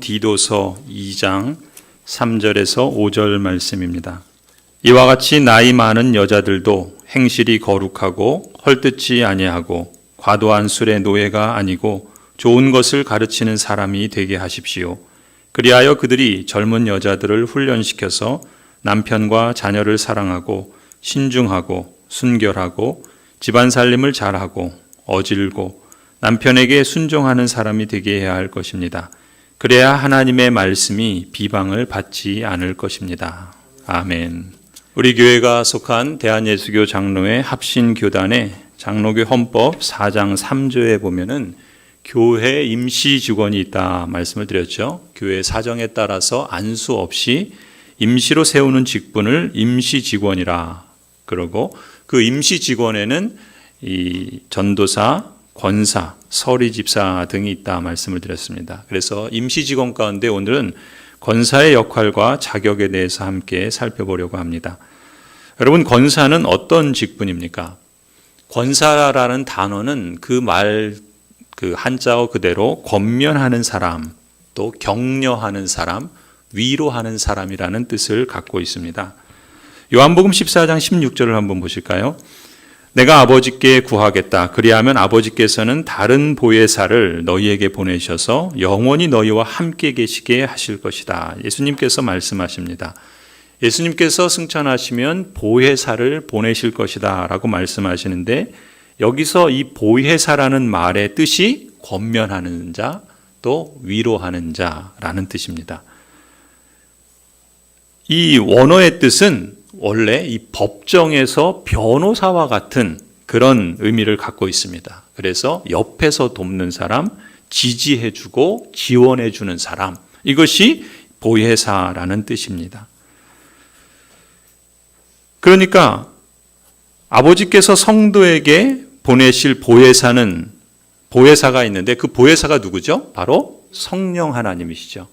디도서 2장 3절에서 5절 말씀입니다. 이와 같이 나이 많은 여자들도 행실이 거룩하고 헐뜯지 아니하고 과도한 술의 노예가 아니고 좋은 것을 가르치는 사람이 되게 하십시오. 그리하여 그들이 젊은 여자들을 훈련시켜서 남편과 자녀를 사랑하고 신중하고 순결하고 집안 살림을 잘하고 어질고 남편에게 순종하는 사람이 되게 해야 할 것입니다. 그래야 하나님의 말씀이 비방을 받지 않을 것입니다. 아멘. 우리 교회가 속한 대한예수교 장로회 합신교단의 장로교 헌법 4장 3조에 보면은 교회 임시 직원이 있다 말씀을 드렸죠. 교회 사정에 따라서 안수 없이 임시로 세우는 직분을 임시 직원이라 그러고 그 임시 직원에는 이 전도사, 권사, 서리 집사 등이 있다 말씀을 드렸습니다. 그래서 임시 직원 가운데 오늘은 권사의 역할과 자격에 대해서 함께 살펴보려고 합니다. 여러분 권사는 어떤 직분입니까? 권사라는 단어는 그 말 그 한자어 그대로 권면하는 사람, 또 격려하는 사람, 위로하는 사람이라는 뜻을 갖고 있습니다. 요한복음 14장 16절을 한번 보실까요? 내가 아버지께 구하겠다. 그리하면 아버지께서는 다른 보혜사를 너희에게 보내셔서 영원히 너희와 함께 계시게 하실 것이다. 예수님께서 말씀하십니다. 예수님께서 승천하시면 보혜사를 보내실 것이다. 라고 말씀하시는데 여기서 이 보혜사라는 말의 뜻이 권면하는 자, 또 위로하는 자라는 뜻입니다. 이 원어의 뜻은 원래 이 법정에서 변호사와 같은 그런 의미를 갖고 있습니다. 그래서 옆에서 돕는 사람, 지지해주고 지원해주는 사람, 이것이 보혜사라는 뜻입니다. 그러니까 아버지께서 성도에게 보내실 보혜사는 보혜사가 있는데 그 보혜사가 누구죠? 바로 성령 하나님이시죠.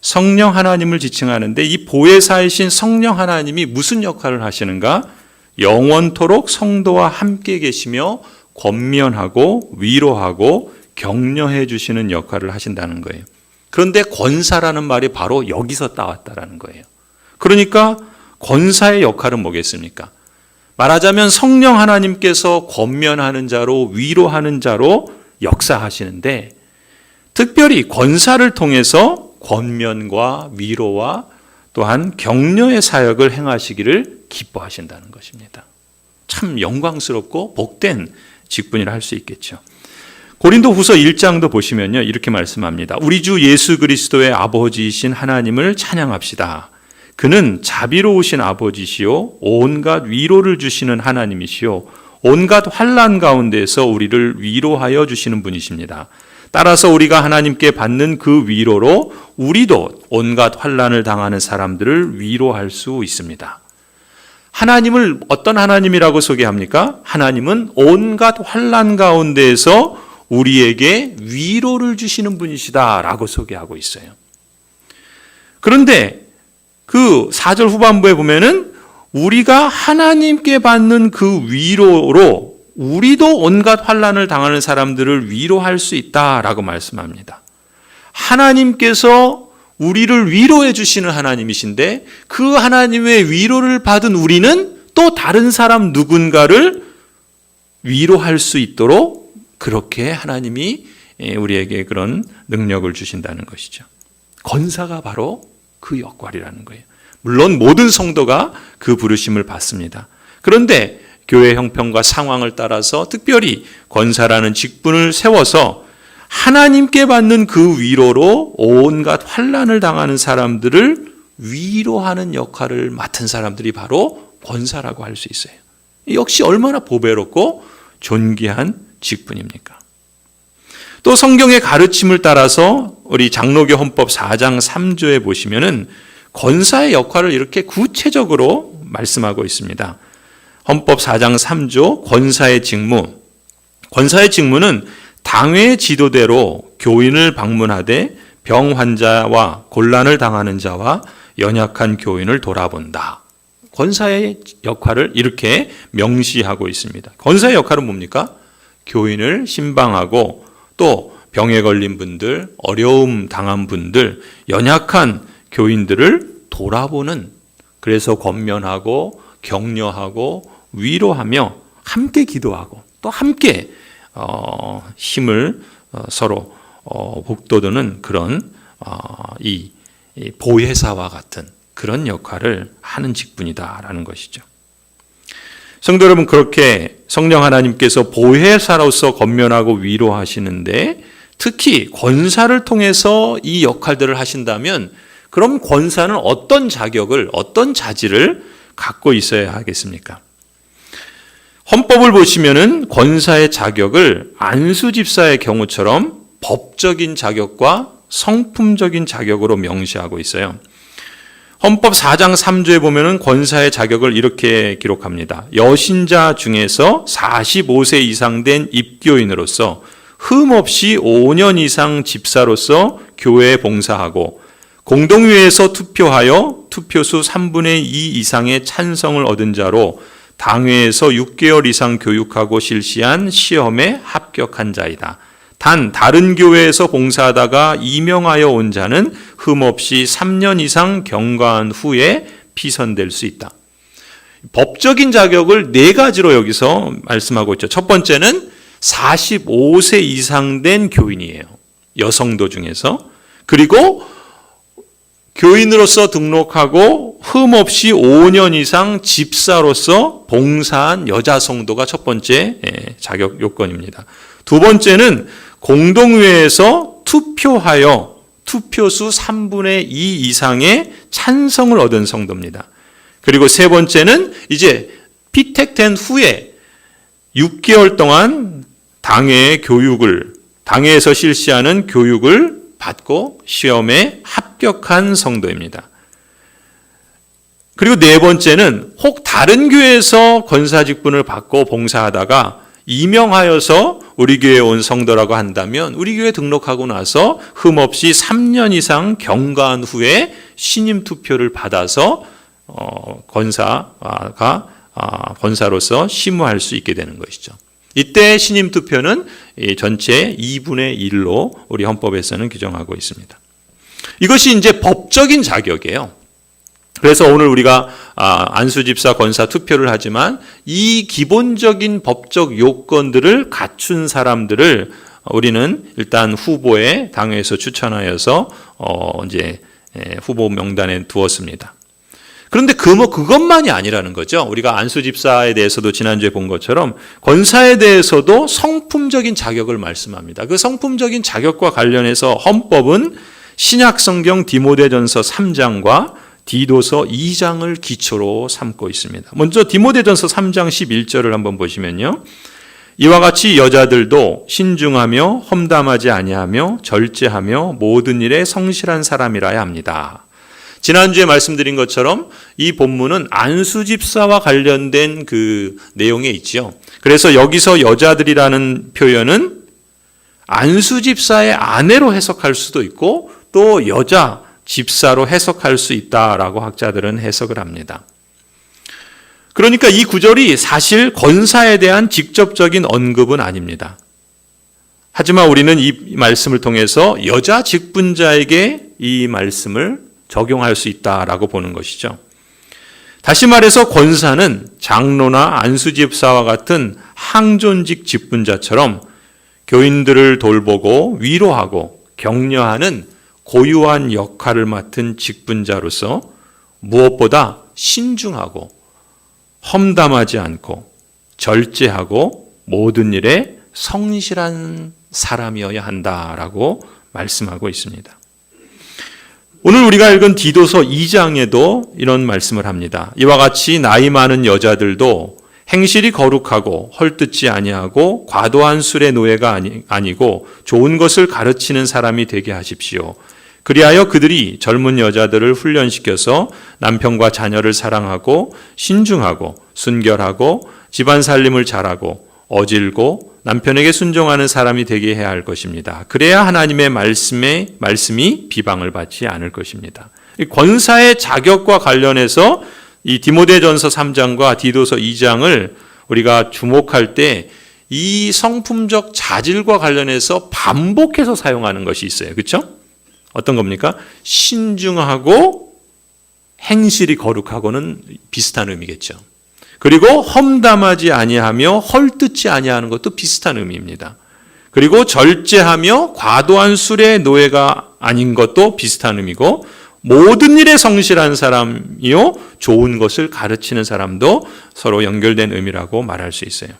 성령 하나님을 지칭하는데 이 보혜사이신 성령 하나님이 무슨 역할을 하시는가? 영원토록 성도와 함께 계시며 권면하고 위로하고 격려해 주시는 역할을 하신다는 거예요. 그런데 권사라는 말이 바로 여기서 따왔다라는 거예요. 그러니까 권사의 역할은 뭐겠습니까? 말하자면 성령 하나님께서 권면하는 자로 위로하는 자로 역사하시는데 특별히 권사를 통해서 권면과 위로와 또한 격려의 사역을 행하시기를 기뻐하신다는 것입니다. 참 영광스럽고 복된 직분이라 할 수 있겠죠. 고린도 후서 1장도 보시면요. 이렇게 말씀합니다. 우리 주 예수 그리스도의 아버지이신 하나님을 찬양합시다. 그는 자비로우신 아버지시요. 온갖 위로를 주시는 하나님이시요. 온갖 환란 가운데서 우리를 위로하여 주시는 분이십니다. 따라서 우리가 하나님께 받는 그 위로로 우리도 온갖 환란을 당하는 사람들을 위로할 수 있습니다. 하나님을 어떤 하나님이라고 소개합니까? 하나님은 온갖 환란 가운데에서 우리에게 위로를 주시는 분이시다라고 소개하고 있어요. 그런데 그 4절 후반부에 보면은 우리가 하나님께 받는 그 위로로 우리도 온갖 환란을 당하는 사람들을 위로할 수 있다라고 말씀합니다. 하나님께서 우리를 위로해 주시는 하나님이신데 그 하나님의 위로를 받은 우리는 또 다른 사람 누군가를 위로할 수 있도록 그렇게 하나님이 우리에게 그런 능력을 주신다는 것이죠. 권사가 바로 그 역할이라는 거예요. 물론 모든 성도가 그 부르심을 받습니다. 그런데 교회 형편과 상황을 따라서 특별히 권사라는 직분을 세워서 하나님께 받는 그 위로로 온갖 환란을 당하는 사람들을 위로하는 역할을 맡은 사람들이 바로 권사라고 할 수 있어요. 역시 얼마나 보배롭고 존귀한 직분입니까? 또 성경의 가르침을 따라서 우리 장로교 헌법 4장 3조에 보시면은 권사의 역할을 이렇게 구체적으로 말씀하고 있습니다. 헌법 4장 3조 권사의 직무. 권사의 직무는 당회 지도대로 교인을 방문하되 병 환자와 곤란을 당하는 자와 연약한 교인을 돌아본다. 권사의 역할을 이렇게 명시하고 있습니다. 권사의 역할은 뭡니까? 교인을 신방하고 또 병에 걸린 분들, 어려움 당한 분들, 연약한 교인들을 돌아보는 그래서 권면하고 격려하고 위로하며 함께 기도하고 또 함께 어, 힘을 어, 서로 어, 북돋우는 그런 어, 이, 이 보혜사와 같은 그런 역할을 하는 직분이다라는 것이죠. 성도 여러분 그렇게 성령 하나님께서 보혜사로서 권면하고 위로하시는데 특히 권사를 통해서 이 역할들을 하신다면 그럼 권사는 어떤 자격을 어떤 자질을 갖고 있어야 하겠습니까? 헌법을 보시면은 권사의 자격을 안수 집사의 경우처럼 법적인 자격과 성품적인 자격으로 명시하고 있어요. 헌법 4장 3조에 보면은 권사의 자격을 이렇게 기록합니다. 여신자 중에서 45세 이상 된 입교인으로서 흠 없이 5년 이상 집사로서 교회에 봉사하고 공동회에서 투표하여 투표수 3분의 2 이상의 찬성을 얻은 자로 당회에서 6개월 이상 교육하고 실시한 시험에 합격한 자이다. 단 다른 교회에서 봉사하다가 임명하여 온 자는 흠없이 3년 이상 경과한 후에 피선될 수 있다. 법적인 자격을 네 가지로 여기서 말씀하고 있죠. 첫 번째는 45세 이상 된 교인이에요. 여성도 중에서. 그리고 교인으로서 등록하고 흠 없이 5년 이상 집사로서 봉사한 여자 성도가 첫 번째 예, 자격 요건입니다. 두 번째는 공동회에서 투표하여 투표수 3분의 2 이상의 찬성을 얻은 성도입니다. 그리고 세 번째는 이제 피택된 후에 6개월 동안 당회의 교육을 당회에서 실시하는 교육을 받고 시험에 합격한 성도입니다. 그리고 네 번째는 혹 다른 교회에서 권사 직분을 받고 봉사하다가 임명하여서 우리 교회에 온 성도라고 한다면 우리 교회 등록하고 나서 흠없이 3년 이상 경과한 후에 신임 투표를 받아서 어, 권사가 아, 권사로서 심무할 수 있게 되는 것이죠. 이때 신임 투표는 전체 2분의 1로 우리 헌법에서는 규정하고 있습니다. 이것이 이제 법적인 자격이에요. 그래서 오늘 우리가 아, 안수집사 권사 투표를 하지만 이 기본적인 법적 요건들을 갖춘 사람들을 우리는 일단 후보에 당에서 추천하여서 어 이제 후보 명단에 두었습니다. 그런데 그 뭐 그것만이 아니라는 거죠. 우리가 안수 집사에 대해서도 지난주에 본 것처럼 권사에 대해서도 성품적인 자격을 말씀합니다. 그 성품적인 자격과 관련해서 헌법은 신약 성경 디모데전서 3장과 디도서 2장을 기초로 삼고 있습니다. 먼저 디모데전서 3장 11절을 한번 보시면요. 이와 같이 여자들도 신중하며 험담하지 아니하며 절제하며 모든 일에 성실한 사람이라야 합니다. 지난주에 말씀드린 것처럼 이 본문은 안수 집사와 관련된 그 내용에 있죠. 그래서 여기서 여자들이라는 표현은 안수 집사의 아내로 해석할 수도 있고 또 여자 집사로 해석할 수 있다라고 학자들은 해석을 합니다. 그러니까 이 구절이 사실 권사에 대한 직접적인 언급은 아닙니다. 하지만 우리는 이 말씀을 통해서 여자 직분자에게 이 말씀을 적용할 수 있다라고 보는 것이죠. 다시 말해서 권사는 장로나 안수집사와 같은 항존직 직분자처럼 교인들을 돌보고 위로하고 격려하는 고유한 역할을 맡은 직분자로서 무엇보다 신중하고 험담하지 않고 절제하고 모든 일에 성실한 사람이어야 한다라고 말씀하고 있습니다. 오늘 우리가 읽은 디도서 2장에도 이런 말씀을 합니다. 이와 같이 나이 많은 여자들도 행실이 거룩하고 헐뜯지 아니하고 과도한 술의 노예가 아니, 아니고 좋은 것을 가르치는 사람이 되게 하십시오. 그리하여 그들이 젊은 여자들을 훈련시켜서 남편과 자녀를 사랑하고 신중하고 순결하고 집안 살림을 잘하고 어질고 남편에게 순종하는 사람이 되게 해야 할 것입니다. 그래야 하나님의 말씀에 말씀이 비방을 받지 않을 것입니다. 권사의 자격과 관련해서 이 디모데전서 3장과 디도서 2장을 우리가 주목할 때 이 성품적 자질과 관련해서 반복해서 사용하는 것이 있어요. 그렇죠? 어떤 겁니까? 신중하고 행실이 거룩하고는 비슷한 의미겠죠. 그리고 험담하지 아니하며 헐뜯지 아니하는 것도 비슷한 의미입니다. 그리고 절제하며 과도한 술의 노예가 아닌 것도 비슷한 의미고 모든 일에 성실한 사람이요 좋은 것을 가르치는 사람도 서로 연결된 의미라고 말할 수 있어요.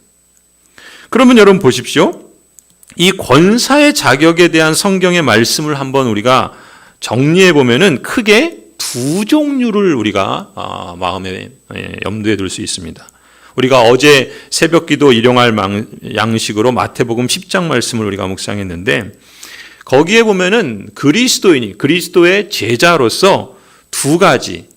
그러면 여러분 보십시오. 이 권사의 자격에 대한 성경의 말씀을 한번 우리가 정리해 보면은 크게 두 종류를 우리가 아, 마음에 예, 염두에 둘 수 있습니다. 우리가 어제 새벽 기도 일용할 망- 양식으로 마태복음 10장 말씀을 우리가 묵상했는데 거기에 보면은 그리스도인이 그리스도의 제자로서 두 가지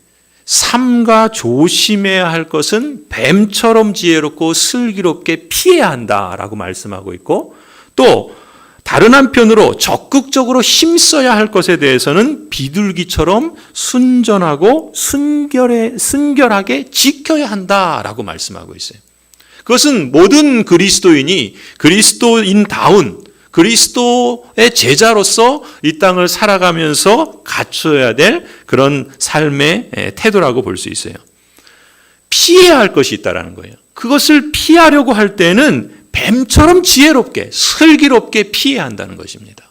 삼가 조심해야 할 것은 뱀처럼 지혜롭고 슬기롭게 피해야 한다라고 말씀하고 있고 또 다른 한편으로 적극적으로 힘써야 할 것에 대해서는 비둘기처럼 순전하고 순결해, 순결하게 지켜야 한다라고 말씀하고 있어요. 그것은 모든 그리스도인이 그리스도인다운 그리스도의 제자로서 이 땅을 살아가면서 갖춰야 될 그런 삶의 태도라고 볼 수 있어요. 피해야 할 것이 있다라는 거예요. 그것을 피하려고 할 때는 뱀처럼 지혜롭게 슬기롭게 피해야 한다는 것입니다.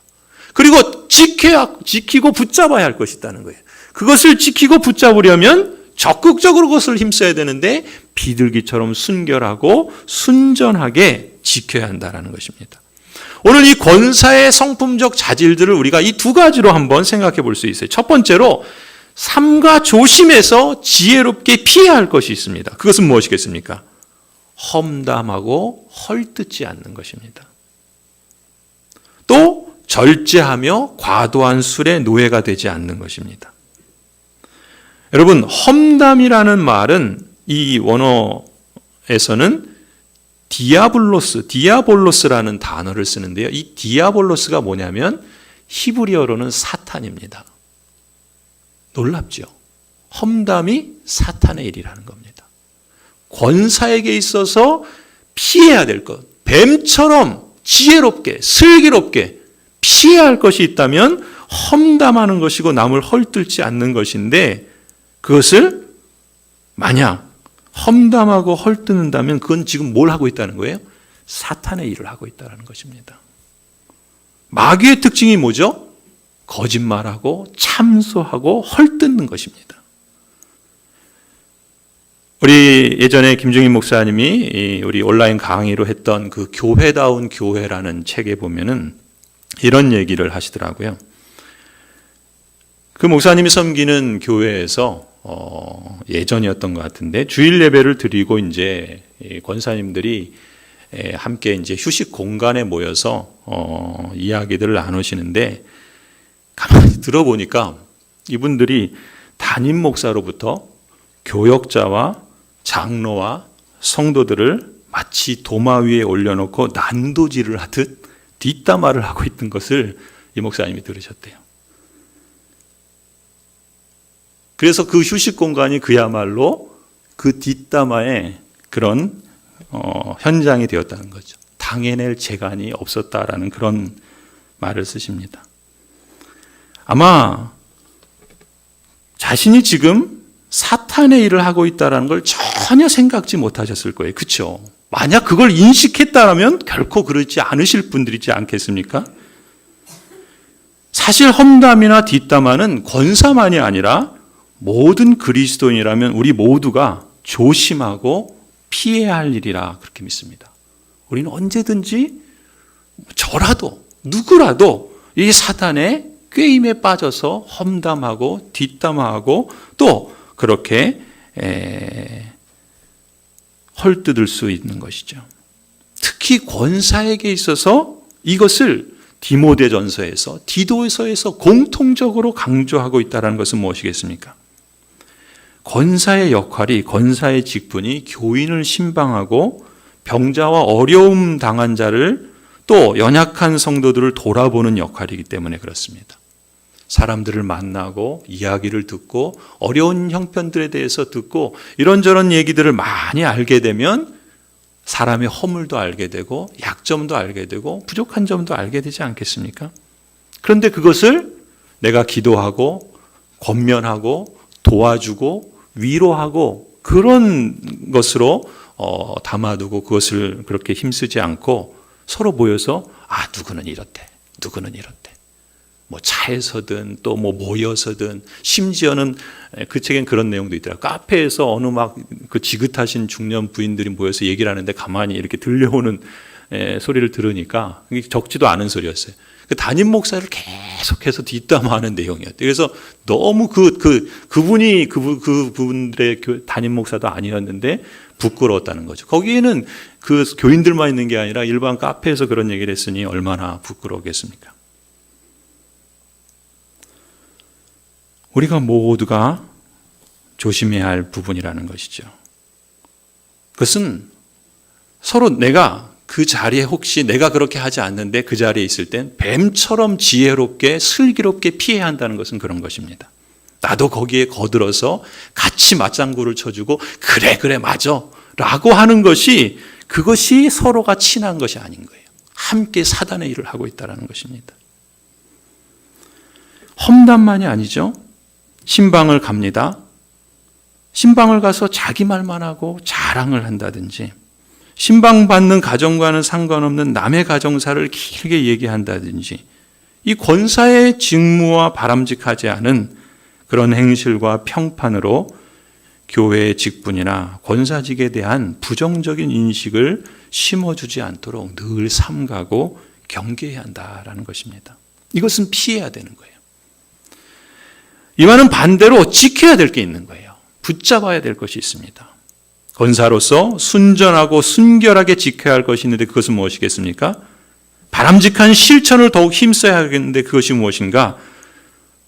그리고 지켜야 지키고 붙잡아야 할 것이 있다는 거예요. 그것을 지키고 붙잡으려면 적극적으로 그것을 힘써야 되는데 비둘기처럼 순결하고 순전하게 지켜야 한다는 것입니다. 오늘 이 권사의 성품적 자질들을 우리가 이 두 가지로 한번 생각해 볼 수 있어요. 첫 번째로 삼가 조심해서 지혜롭게 피해야 할 것이 있습니다. 그것은 무엇이겠습니까? 험담하고 헐뜯지 않는 것입니다. 또 절제하며 과도한 술의 노예가 되지 않는 것입니다. 여러분, 험담이라는 말은 이 원어에서는 디아블로스, 디아볼로스라는 단어를 쓰는데요. 이 디아볼로스가 뭐냐면 히브리어로는 사탄입니다. 놀랍죠? 험담이 사탄의 일이라는 겁니다. 권사에게 있어서 피해야 될 것, 뱀처럼 지혜롭게, 슬기롭게 피해야 할 것이 있다면 험담하는 것이고 남을 헐뜯지 않는 것인데 그것을 만약 험담하고 헐뜯는다면 그건 지금 뭘 하고 있다는 거예요? 사탄의 일을 하고 있다는 것입니다. 마귀의 특징이 뭐죠? 거짓말하고 참소하고 헐뜯는 것입니다. 우리 예전에 김종인 목사님이 우리 온라인 강의로 했던 그 교회다운 교회라는 책에 보면은 이런 얘기를 하시더라고요. 그 목사님이 섬기는 교회에서 어, 예전이었던 것 같은데 주일 예배를 드리고 이제 권사님들이 함께 이제 휴식 공간에 모여서 어, 이야기들을 나누시는데 가만히 들어보니까 이분들이 담임 목사로부터 교역자와 장로와 성도들을 마치 도마 위에 올려놓고 난도질을 하듯 뒷담화를 하고 있던 것을 이 목사님이 들으셨대요. 그래서 그 휴식 공간이 그야말로 그 뒷담화의 그런 어, 현장이 되었다는 거죠. 당해낼 재간이 없었다라는 그런 말을 쓰십니다. 아마 자신이 지금 사탄의 일을 하고 있다는 걸 전혀 생각지 못하셨을 거예요. 그렇죠? 만약 그걸 인식했다면 결코 그렇지 않으실 분들이지 않겠습니까? 사실 험담이나 뒷담화는 권사만이 아니라 모든 그리스도인이라면 우리 모두가 조심하고 피해야 할 일이라 그렇게 믿습니다. 우리는 언제든지 저라도 누구라도 이 사탄의 꾀임에 빠져서 험담하고 뒷담화하고 또 그렇게 에, 헐뜯을 수 있는 것이죠. 특히 권사에게 있어서 이것을 디모데전서에서 디도서에서 공통적으로 강조하고 있다는 것은 무엇이겠습니까? 권사의 역할이 권사의 직분이 교인을 신방하고 병자와 어려움 당한 자를 또 연약한 성도들을 돌아보는 역할이기 때문에 그렇습니다. 사람들을 만나고 이야기를 듣고 어려운 형편들에 대해서 듣고 이런저런 얘기들을 많이 알게 되면 사람의 허물도 알게 되고 약점도 알게 되고 부족한 점도 알게 되지 않겠습니까? 그런데 그것을 내가 기도하고 권면하고 도와주고 위로하고 그런 것으로 어, 담아두고 그것을 그렇게 힘쓰지 않고 서로 모여서 아 누구는 이렇대 누구는 이렇대 뭐 차에서든 또 뭐 모여서든 심지어는 그 책엔 그런 내용도 있더라 카페에서 어느 막 그 지긋하신 중년 부인들이 모여서 얘기를 하는데 가만히 이렇게 들려오는 에, 소리를 들으니까 적지도 않은 소리였어요. 그 담임 목사를 계속해서 뒷담화하는 내용이었대요. 그래서 너무 그, 그, 그분이 그, 그 분들의 교- 담임 목사도 아니었는데 부끄러웠다는 거죠. 거기에는 그 교인들만 있는 게 아니라 일반 카페에서 그런 얘기를 했으니 얼마나 부끄러우겠습니까? 우리가 모두가 조심해야 할 부분이라는 것이죠. 그것은 서로 내가 그 자리에 혹시 내가 그렇게 하지 않는데 그 자리에 있을 땐 뱀처럼 지혜롭게 슬기롭게 피해야 한다는 것은 그런 것입니다. 나도 거기에 거들어서 같이 맞장구를 쳐주고 그래 그래 맞아 라고 하는 것이 그것이 서로가 친한 것이 아닌 거예요. 함께 사단의 일을 하고 있다는 것입니다. 험담만이 아니죠. 신방을 갑니다. 신방을 가서 자기 말만 하고 자랑을 한다든지 신방 받는 가정과는 상관없는 남의 가정사를 길게 얘기한다든지 이 권사의 직무와 바람직하지 않은 그런 행실과 평판으로 교회의 직분이나 권사직에 대한 부정적인 인식을 심어주지 않도록 늘 삼가고 경계해야 한다라는 것입니다. 이것은 피해야 되는 거예요. 이와는 반대로 지켜야 될 게 있는 거예요. 붙잡아야 될 것이 있습니다. 권사로서 순전하고 순결하게 지켜야 할 것이 있는데 그것은 무엇이겠습니까? 바람직한 실천을 더욱 힘써야 하겠는데 그것이 무엇인가?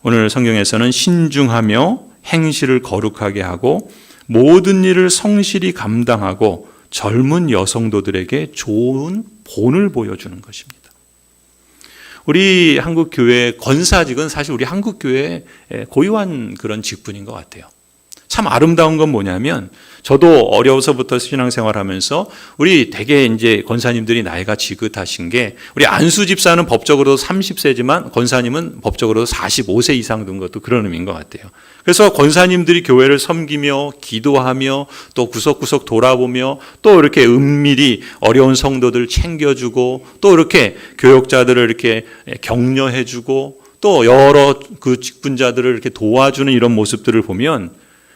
오늘 성경에서는 신중하며 행실을 거룩하게 하고 모든 일을 성실히 감당하고 젊은 여성도들에게 좋은 본을 보여주는 것입니다. 우리 한국 교회 권사직은 사실 우리 한국 교회의 고유한 그런 직분인 것 같아요. 참 아름다운 건 뭐냐면 저도 어려서부터 신앙생활 하면서 우리 대개 이제 권사님들이 나이가 지긋하신 게 우리 안수 집사는 법적으로 30세지만 권사님은 법적으로 45세 이상 된 것도 그런 의미인 것 같아요. 그래서 권사님들이 교회를 섬기며 기도하며 또 구석구석 돌아보며 또 이렇게 은밀히 어려운 성도들 챙겨주고 또 이렇게 교역자들을 이렇게 격려해주고 또 여러 그 직분자들을 이렇게 도와주는 이런 모습들을 보면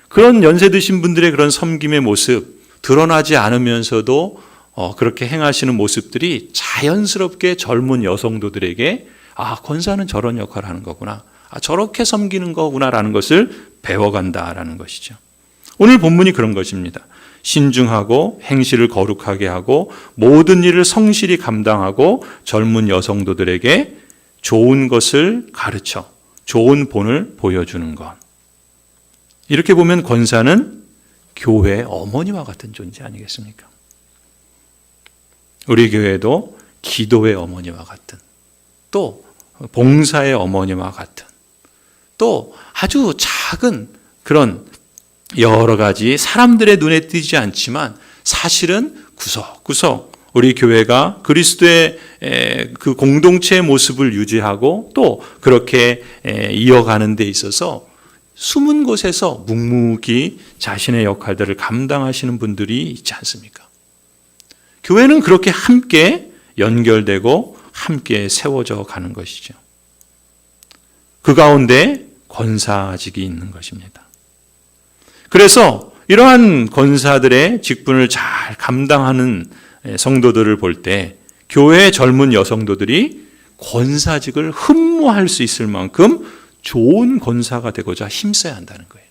그런 연세 드신 분들의 그런 섬김의 모습 드러나지 않으면서도 어, 그렇게 행하시는 모습들이 자연스럽게 젊은 여성도들에게 아 권사는 저런 역할을 하는 거구나 아, 저렇게 섬기는 거구나라는 것을 배워간다라는 것이죠. 오늘 본문이 그런 것입니다. 신중하고 행실을 거룩하게 하고 모든 일을 성실히 감당하고 젊은 여성도들에게 좋은 것을 가르쳐 좋은 본을 보여주는 것. 이렇게 보면 권사는 교회의 어머니와 같은 존재 아니겠습니까? 우리 교회도 기도의 어머니와 같은 또 봉사의 어머니와 같은 또 아주 작은 그런 여러 가지 사람들의 눈에 띄지 않지만 사실은 구석구석 우리 교회가 그리스도의 그 공동체의 모습을 유지하고 또 그렇게 이어가는 데 있어서 숨은 곳에서 묵묵히 자신의 역할들을 감당하시는 분들이 있지 않습니까? 교회는 그렇게 함께 연결되고 함께 세워져 가는 것이죠. 그 가운데 권사직이 있는 것입니다. 그래서 이러한 권사들의 직분을 잘 감당하는 성도들을 볼 때 교회의 젊은 여성도들이 권사직을 흠모할 수 있을 만큼 좋은 권사가 되고자 힘써야 한다는 거예요.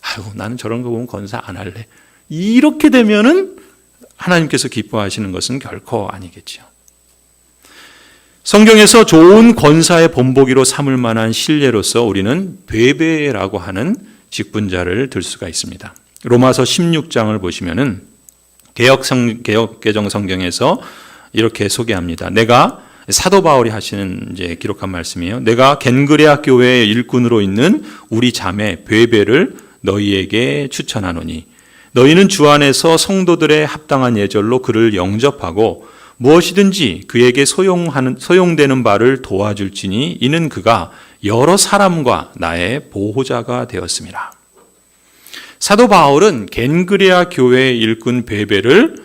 아유, 나는 저런 거 보면 권사 안 할래. 이렇게 되면은 하나님께서 기뻐하시는 것은 결코 아니겠죠. 성경에서 좋은 권사의 본보기로 삼을 만한 신뢰로서 우리는 베베라고 하는 직분자를 들 수가 있습니다. 로마서 16장을 보시면은 개혁 성 개혁 개정 성경에서 이렇게 소개합니다. 내가 사도 바울이 하시는 이제 기록한 말씀이에요. 내가 겐그레아 교회의 일꾼으로 있는 우리 자매 베베를 너희에게 추천하노니 너희는 주 안에서 성도들의 합당한 예절로 그를 영접하고 무엇이든지 그에게 소용하는, 소용되는 바를 도와줄지니 이는 그가 여러 사람과 나의 보호자가 되었습니다. 사도 바울은 겐그레아 교회의 일꾼 베베를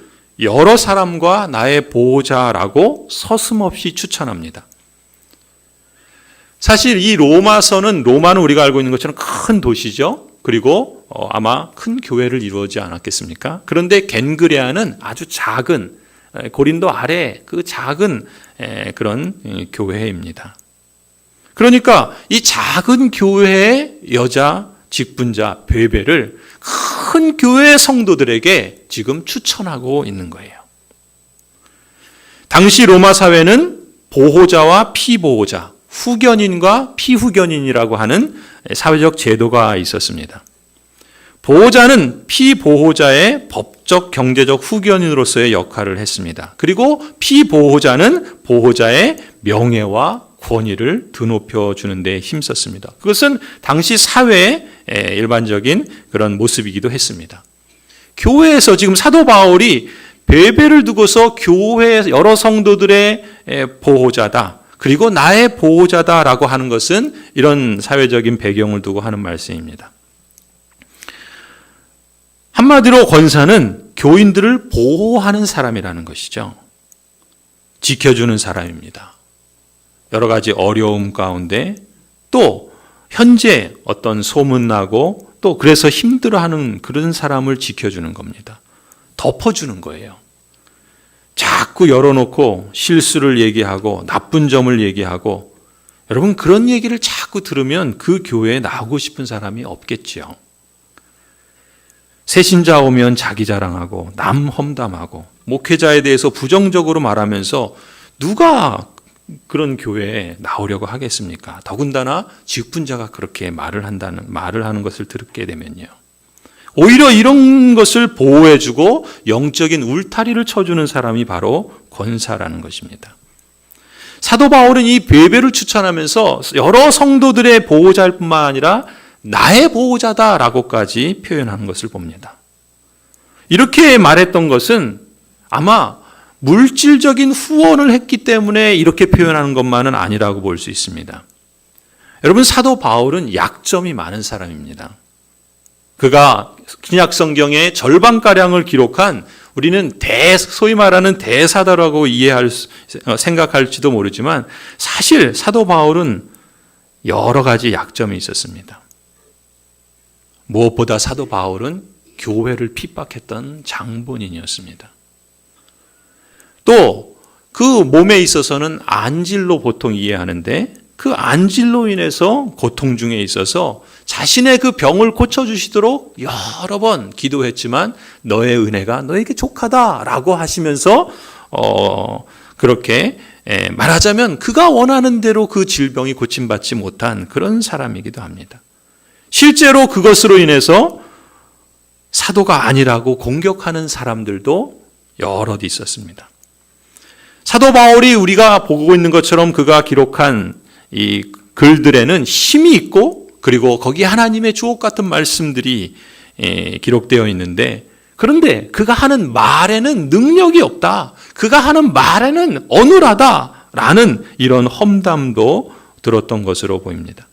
여러 사람과 나의 보호자라고 서슴없이 추천합니다. 사실 이 로마서는 로마는 우리가 알고 있는 것처럼 큰 도시죠. 그리고 어, 아마 큰 교회를 이루어지 않았겠습니까? 그런데 겐그레아는 아주 작은 에, 고린도 아래 그 작은 에, 그런 에, 교회입니다. 그러니까 이 작은 교회의 여자 직분자 베베를 큰 교회 성도들에게 지금 추천하고 있는 거예요. 당시 로마 사회는 보호자와 피보호자, 후견인과 피후견인이라고 하는 사회적 제도가 있었습니다. 보호자는 피보호자의 법적 경제적 후견인으로서의 역할을 했습니다. 그리고 피보호자는 보호자의 명예와 권위를 드높여 주는 데 힘썼습니다. 그것은 당시 사회의 일반적인 그런 모습이기도 했습니다. 교회에서 지금 사도 바울이 베베를 두고서 교회 여러 성도들의 보호자다. 그리고 나의 보호자다라고 하는 것은 이런 사회적인 배경을 두고 하는 말씀입니다. 한마디로 권사는 교인들을 보호하는 사람이라는 것이죠. 지켜주는 사람입니다. 여러 가지 어려움 가운데 또 현재 어떤 소문나고 또 그래서 힘들어하는 그런 사람을 지켜주는 겁니다. 덮어주는 거예요. 자꾸 열어놓고 실수를 얘기하고 나쁜 점을 얘기하고 여러분 그런 얘기를 자꾸 들으면 그 교회에 나오고 싶은 사람이 없겠지요. 새신자 오면 자기 자랑하고 남 험담하고 목회자에 대해서 부정적으로 말하면서 누가 그런 교회에 나오려고 하겠습니까? 더군다나 직분자가 그렇게 말을 한다는 말을 하는 것을 듣게 되면요. 오히려 이런 것을 보호해주고 영적인 울타리를 쳐주는 사람이 바로 권사라는 것입니다. 사도 바울은 이 베베를 추천하면서 여러 성도들의 보호자일 뿐만 아니라 나의 보호자다라고까지 표현하는 것을 봅니다. 이렇게 말했던 것은 아마 물질적인 후원을 했기 때문에 이렇게 표현하는 것만은 아니라고 볼 수 있습니다. 여러분 사도 바울은 약점이 많은 사람입니다. 그가 신약 성경의 절반 가량을 기록한 우리는 대 소위 말하는 대사다라고 이해할 어, 생각할지도 모르지만 사실 사도 바울은 여러 가지 약점이 있었습니다. 무엇보다 사도 바울은 교회를 핍박했던 장본인이었습니다. 또 그 몸에 있어서는 안질로 보통 이해하는데 그 안질로 인해서 고통 중에 있어서 자신의 그 병을 고쳐주시도록 여러 번 기도했지만 너의 은혜가 너에게 족하다라고 하시면서 어 그렇게 에, 말하자면 그가 원하는 대로 그 질병이 고침받지 못한 그런 사람이기도 합니다. 실제로 그것으로 인해서 사도가 아니라고 공격하는 사람들도 여럿 있었습니다. 사도 바울이 우리가 보고 있는 것처럼 그가 기록한 이 글들에는 힘이 있고 그리고 거기 하나님의 주옥 같은 말씀들이 예, 기록되어 있는데 그런데 그가 하는 말에는 능력이 없다. 그가 하는 말에는 어눌하다라는 이런 험담도 들었던 것으로 보입니다.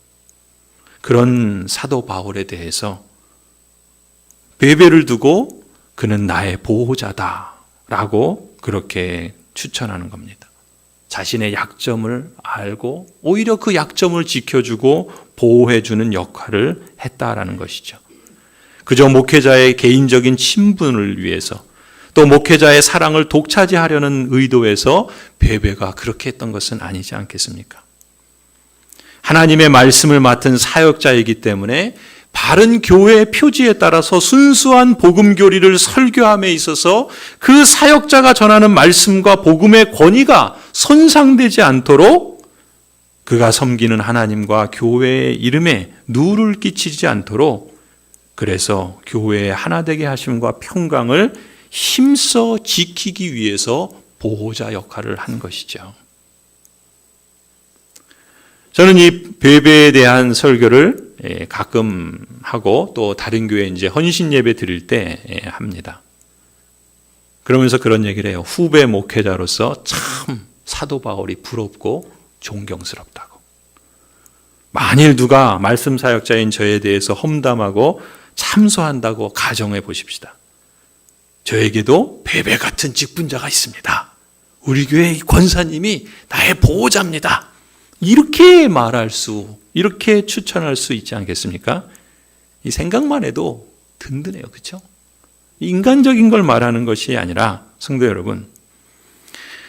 그런 사도 바울에 대해서 베베를 두고 그는 나의 보호자다 라고 그렇게 추천하는 겁니다. 자신의 약점을 알고 오히려 그 약점을 지켜주고 보호해주는 역할을 했다라는 것이죠. 그저 목회자의 개인적인 친분을 위해서 또 목회자의 사랑을 독차지하려는 의도에서 베베가 그렇게 했던 것은 아니지 않겠습니까? 하나님의 말씀을 맡은 사역자이기 때문에 바른 교회의 표지에 따라서 순수한 복음 교리를 설교함에 있어서 그 사역자가 전하는 말씀과 복음의 권위가 손상되지 않도록 그가 섬기는 하나님과 교회의 이름에 누를 끼치지 않도록 그래서 교회의 하나 되게 하심과 평강을 힘써 지키기 위해서 보호자 역할을 한 것이죠. 저는 이 베베에 대한 설교를 예, 가끔 하고 또 다른 교회 이제 헌신 예배 드릴 때 예, 합니다. 그러면서 그런 얘기를 해요. 후배 목회자로서 참 사도 바울이 부럽고 존경스럽다고. 만일 누가 말씀 사역자인 저에 대해서 험담하고 참소한다고 가정해 보십시다. 저에게도 베베 같은 직분자가 있습니다. 우리 교회 권사님이 나의 보호자입니다. 이렇게 말할 수, 이렇게 추천할 수 있지 않겠습니까? 이 생각만 해도 든든해요. 그렇죠? 인간적인 걸 말하는 것이 아니라 성도 여러분,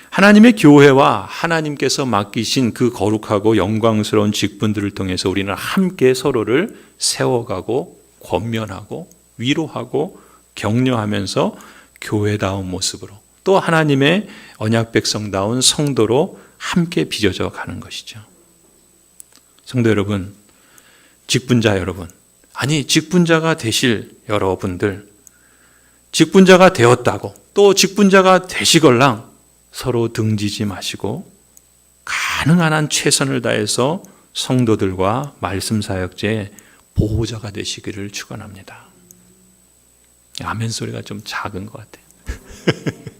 하나님의 교회와 하나님께서 맡기신 그 거룩하고 영광스러운 직분들을 통해서 우리는 함께 서로를 세워가고 권면하고 위로하고 격려하면서 교회다운 모습으로 또 하나님의 언약 백성다운 성도로 함께 빚어져 가는 것이죠. 성도 여러분, 직분자 여러분, 아니 직분자가 되실 여러분들, 직분자가 되었다고 또 직분자가 되시걸랑 서로 등지지 마시고 가능한 한 최선을 다해서 성도들과 말씀 사역자의 보호자가 되시기를 축원합니다. 아멘 소리가 좀 작은 것 같아요.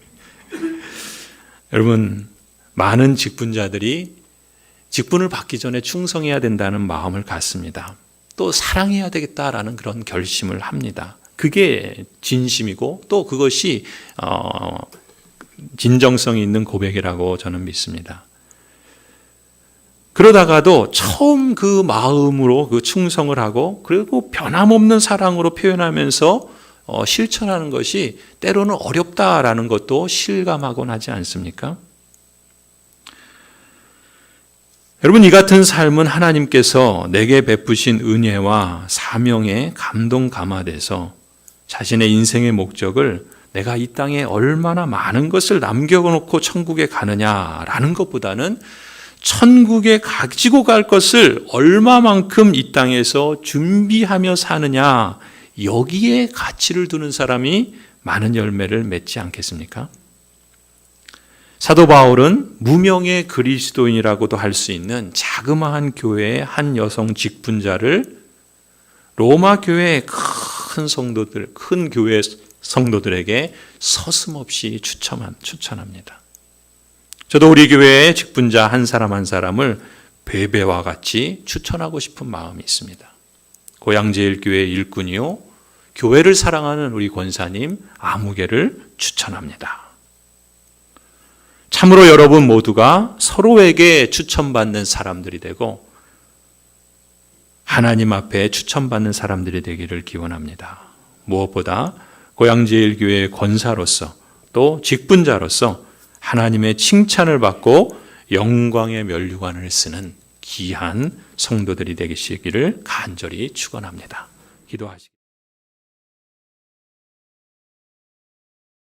여러분 많은 직분자들이 직분을 받기 전에 충성해야 된다는 마음을 갖습니다. 또 사랑해야 되겠다라는 그런 결심을 합니다. 그게 진심이고 또 그것이 어, 진정성이 있는 고백이라고 저는 믿습니다. 그러다가도 처음 그 마음으로 그 충성을 하고 그리고 변함없는 사랑으로 표현하면서 어, 실천하는 것이 때로는 어렵다라는 것도 실감하곤 하지 않습니까? 여러분, 이 같은 삶은 하나님께서 내게 베푸신 은혜와 사명에 감동 감화돼서 자신의 인생의 목적을 내가 이 땅에 얼마나 많은 것을 남겨놓고 천국에 가느냐라는 것보다는 천국에 가지고 갈 것을 얼마만큼 이 땅에서 준비하며 사느냐, 여기에 가치를 두는 사람이 많은 열매를 맺지 않겠습니까? 사도 바울은 무명의 그리스도인이라고도 할 수 있는 자그마한 교회의 한 여성 직분자를 로마 교회의 큰 성도들, 큰 교회 성도들에게 서슴없이 추천한, 추천합니다. 저도 우리 교회의 직분자 한 사람 한 사람을 베베와 같이 추천하고 싶은 마음이 있습니다. 고양제일교회 일꾼이요. 교회를 사랑하는 우리 권사님 아무개를 추천합니다. 참으로 여러분 모두가 서로에게 추천받는 사람들이 되고 하나님 앞에 추천받는 사람들이 되기를 기원합니다. 무엇보다 고양제일교회의 권사로서 또 직분자로서 하나님의 칭찬을 받고 영광의 면류관을 쓰는 귀한 성도들이 되시기를 간절히 축원합니다. 기도하시.